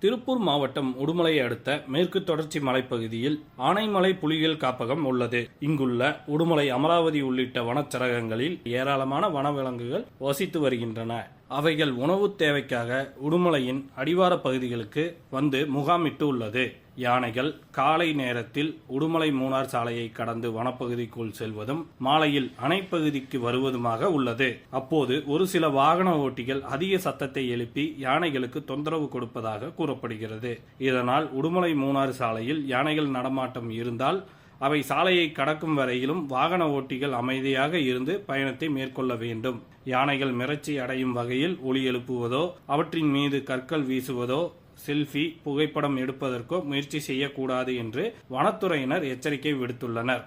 திருப்பூர் மாவட்டம் உடுமலையை அடுத்த மேற்கு தொடர்ச்சி மலைப்பகுதியில் ஆனைமலை புலிகள் காப்பகம் உள்ளது. இங்குள்ள உடுமலை அமராவதி உள்ளிட்ட வனச்சரகங்களில் ஏராளமான வனவிலங்குகள் வசித்து வருகின்றன. அவைகள் உணவு தேவைக்காக உடுமலையின் அடிவார பகுதிகளுக்கு வந்து முகாமிட்டு உள்ளது யானைகள் காலை நேரத்தில் உடுமலை மூணார் சாலையை கடந்து வனப்பகுதிக்குள் செல்வதும் மாலையில் அணைப்பகுதிக்கு வருவதுமாக உள்ளது. அப்போது ஒரு சில வாகன ஓட்டிகள் அதிக சத்தத்தை எழுப்பி யானைகளுக்கு தொந்தரவு கொடுப்பதாக கூறப்படுகிறது. இதனால் உடுமலை மூணார் சாலையில் யானைகள் நடமாட்டம் இருந்தால் அவை சாலையை கடக்கும் வரையிலும் வாகன ஓட்டிகள் அமைதியாக இருந்து பயணத்தை மேற்கொள்ள வேண்டும். யானைகள் மிரட்சி அடையும் வகையில் ஒலி எழுப்புவதோ அவற்றின் மீது கற்கள் வீசுவதோ செல்ஃபி புகைப்படம் எடுப்பதற்கோ முயற்சி செய்யக்கூடாது என்று வனத்துறையினர் எச்சரிக்கை விடுத்துள்ளனர்.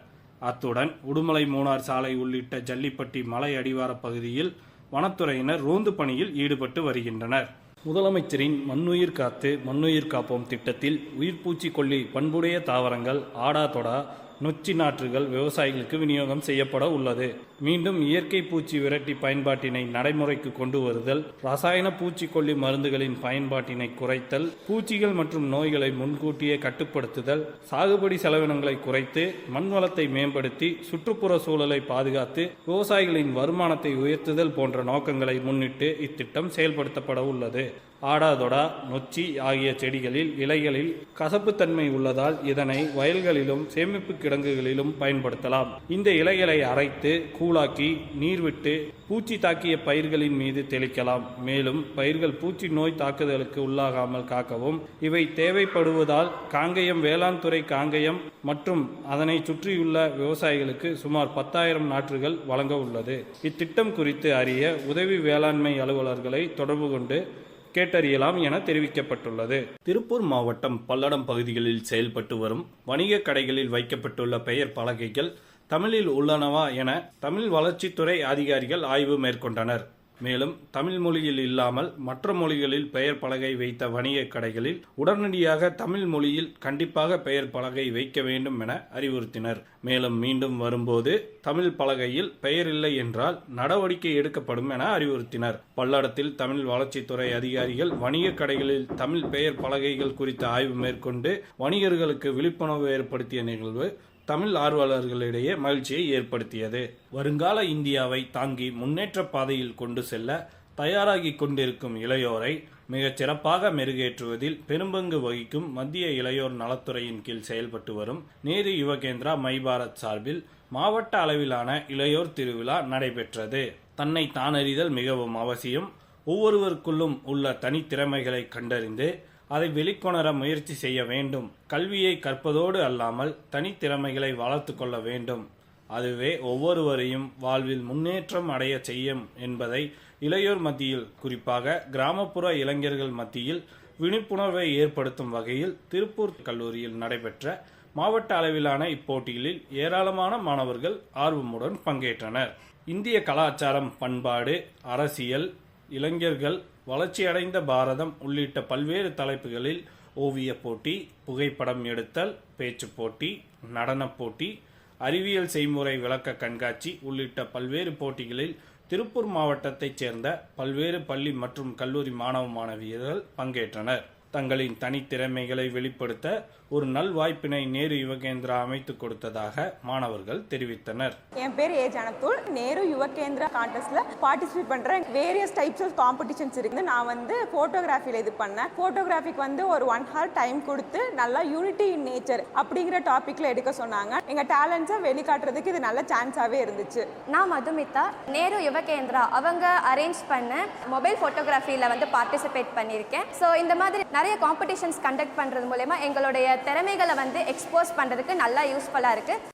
அத்துடன் உடுமலை மூணார் சாலை உள்ளிட்ட ஜல்லிப்பட்டி மலை அடிவார பகுதியில் வனத்துறையினர் ரோந்து பணியில் ஈடுபட்டு வருகின்றனர். முதலமைச்சரின் மண்ணுயிர் காத்து மண்ணுயிர் காப்போம் திட்டத்தில் உயிர்ப்பூச்சி கொல்லி பண்புடைய தாவரங்கள் ஆடாதொடா நொச்சி நாற்றுகள் விவசாயிகளுக்கு விநியோகம் செய்யப்பட உள்ளது. மீண்டும் இயற்கை பூச்சி விரட்டி பயன்பாட்டினை நடைமுறைக்கு கொண்டு வருதல் ரசாயன பூச்சிக்கொல்லி மருந்துகளின் பயன்பாட்டினை குறைத்தல் பூச்சிகள் மற்றும் நோய்களை முன்கூட்டியே கட்டுப்படுத்துதல் சாகுபடி செலவினங்களை குறைத்து மண் வளத்தை மேம்படுத்தி சுற்றுப்புற சூழலை பாதுகாத்து விவசாயிகளின் வருமானத்தை உயர்த்துதல் போன்ற நோக்கங்களை முன்னிட்டு இத்திட்டம் செயல்படுத்தப்பட உள்ளது. ஆடாதொடா நொச்சி ஆகிய செடிகளில் இலைகளில் கசப்புத்தன்மை உள்ளதால் இதனை வயல்களிலும் சேமிப்பு கிடங்குகளிலும் பயன்படுத்தலாம். இந்த இலைகளை அரைத்து கூழாக்கி நீர் விட்டு பூச்சி தாக்கிய பயிர்களின் மீது தெளிக்கலாம். மேலும் பயிர்கள் பூச்சி நோய் தாக்குதலுக்கு உள்ளாகாமல் காக்கவும். இவை தேவைப்படுவதால் காங்கயம் வேளாண் துறை காங்கயம் மற்றும் அதனை சுற்றியுள்ள விவசாயிகளுக்கு சுமார் பத்தாயிரம் நாற்றுகள் வழங்க உள்ளது. இத்திட்டம் குறித்து அறிய உதவி வேளாண்மை அலுவலர்களை தொடர்பு கொண்டு கேட்டறியலாம் என தெரிவிக்கப்பட்டுள்ளது. திருப்பூர் மாவட்டம் பல்லடம் பகுதிகளில் செயல்பட்டு வரும் வணிக கடைகளில் வைக்கப்பட்டுள்ள பெயர் பலகைகள் தமிழில் உள்ளனவா என தமிழ் வளர்ச்சித்துறை அதிகாரிகள் ஆய்வு மேற்கொண்டனர். மேலும் தமிழ் மொழியில் இல்லாமல் மற்ற மொழிகளில் பெயர் பலகை வைத்த வணிக கடைகளில் உடனடியாக தமிழ் மொழியில் கண்டிப்பாக பெயர் பலகை வைக்க வேண்டும் என அறிவுறுத்தினர். மேலும் மீண்டும் வரும்போது தமிழ் பலகையில் பெயர் இல்லை என்றால் நடவடிக்கை எடுக்கப்படும் என அறிவுறுத்தினர். பல்லடத்தில் தமிழ் வளர்ச்சித்துறை அதிகாரிகள் வணிக கடைகளில் தமிழ் பெயர் பலகைகள் குறித்த ஆய்வு மேற்கொண்டு வணிகர்களுக்கு விழிப்புணர்வு ஏற்படுத்திய நிகழ்வு தமிழ் ஆர்வலர்களிடையே மகிழ்ச்சியை ஏற்படுத்தியது. வருங்கால இந்தியாவை தாங்கி முன்னேற்ற பாதையில் கொண்டு செல்ல தயாராகி கொண்டிருக்கும் இளையோரை மிகச் சிறப்பாக மெருகேற்றுவதில் பெரும்பங்கு வகிக்கும் மத்திய இளையோர் நலத்துறையின் கீழ் செயல்பட்டு வரும் நேரு யுவகேந்திரா மைபாரத் சார்பில் மாவட்ட அளவிலான இளையோர் திருவிழா நடைபெற்றது. தன்னை தானறிதல் மிகவும் அவசியம். ஒவ்வொருவருக்குள்ளும் உள்ள தனித்திறமைகளை கண்டறிந்து அதை வெளிக்கொணர முயற்சி செய்ய வேண்டும். கல்வியை கற்பதோடு அல்லாமல் தனித்திறமைகளை வளர்த்து கொள்ள வேண்டும். அதுவே ஒவ்வொருவரையும் வாழ்வில் முன்னேற்றம் அடைய செய்யும் என்பதை இளையோர் மத்தியில் குறிப்பாக கிராமப்புற இளைஞர்கள் மத்தியில் விழிப்புணர்வை ஏற்படுத்தும் வகையில் திருப்பூர் கல்லூரியில் நடைபெற்ற மாவட்ட அளவிலான இப்போட்டிகளில் ஏராளமான மாணவர்கள் ஆர்வமுடன் பங்கேற்றனர். இந்திய கலாச்சாரம் பண்பாடு அரசியல் இளைஞர்கள் வளர்ச்சியடைந்த பாரதம் உள்ளிட்ட பல்வேறு தலைப்புகளில் ஓவியப் போட்டி புகைப்படம் எடுத்தல் பேச்சு போட்டி நடனப் போட்டி அறிவியல் செய்முறை விளக்க கண்காட்சி உள்ளிட்ட பல்வேறு போட்டிகளில் திருப்பூர் மாவட்டத்தைச் சேர்ந்த பல்வேறு பள்ளி மற்றும் கல்லூரி மாணவ மாணவியர்கள் பங்கேற்றனர். தங்களின் தனித்திறமைகளை வெளிப்படுத்த ஒரு நல் வாய்ப்பினை நேரு யுவகேந்திரா அமைத்துக் கொடுத்ததாக மாணவர்கள் தெரிவித்தனர். என் பேர் ஏ. ஜனத்துல் நேரு யுவகேந்திரா கான்டெஸ்ட்ல பார்ட்டிசிபேட் பண்றேன். வேரியஸ் டைப்ஸ் ஆஃப் காம்படிஷன்ஸ் இருக்குது நான் வந்து ஃபோட்டோகிராஃபியில் இது பண்ணேன். ஃபோட்டோகிராஃபிக்கு வந்து ஒரு ஒன் ஹவர் டைம் கொடுத்து நல்லா யூனிட்டி இன் நேச்சர் அப்படிங்கிற டாபிக்ல எடுக்க சொன்னாங்க. எங்க டேலண்ட்ஸை வெளிக்காட்டுறதுக்கு இது நல்ல சான்ஸாவே இருந்துச்சு. நான் மதுமிதா. நேரு யுவகேந்திரா அவங்க அரேஞ்ச் பண்ண மொபைல் ஃபோட்டோகிராஃபியில் வந்து பார்ட்டிசிபேட் பண்ணியிருக்கேன் ஸோ இந்த மாதிரி நிறைய காம்படிஷன்ஸ் கண்டக்ட் பண்ணுறது மூலயமா எங்களுடைய திறமைகளை வந்து எக்ஸ்போஸ் பண்ணுறதுக்கு நல்லா யூஸ்ஃபுல்லாக இருக்குது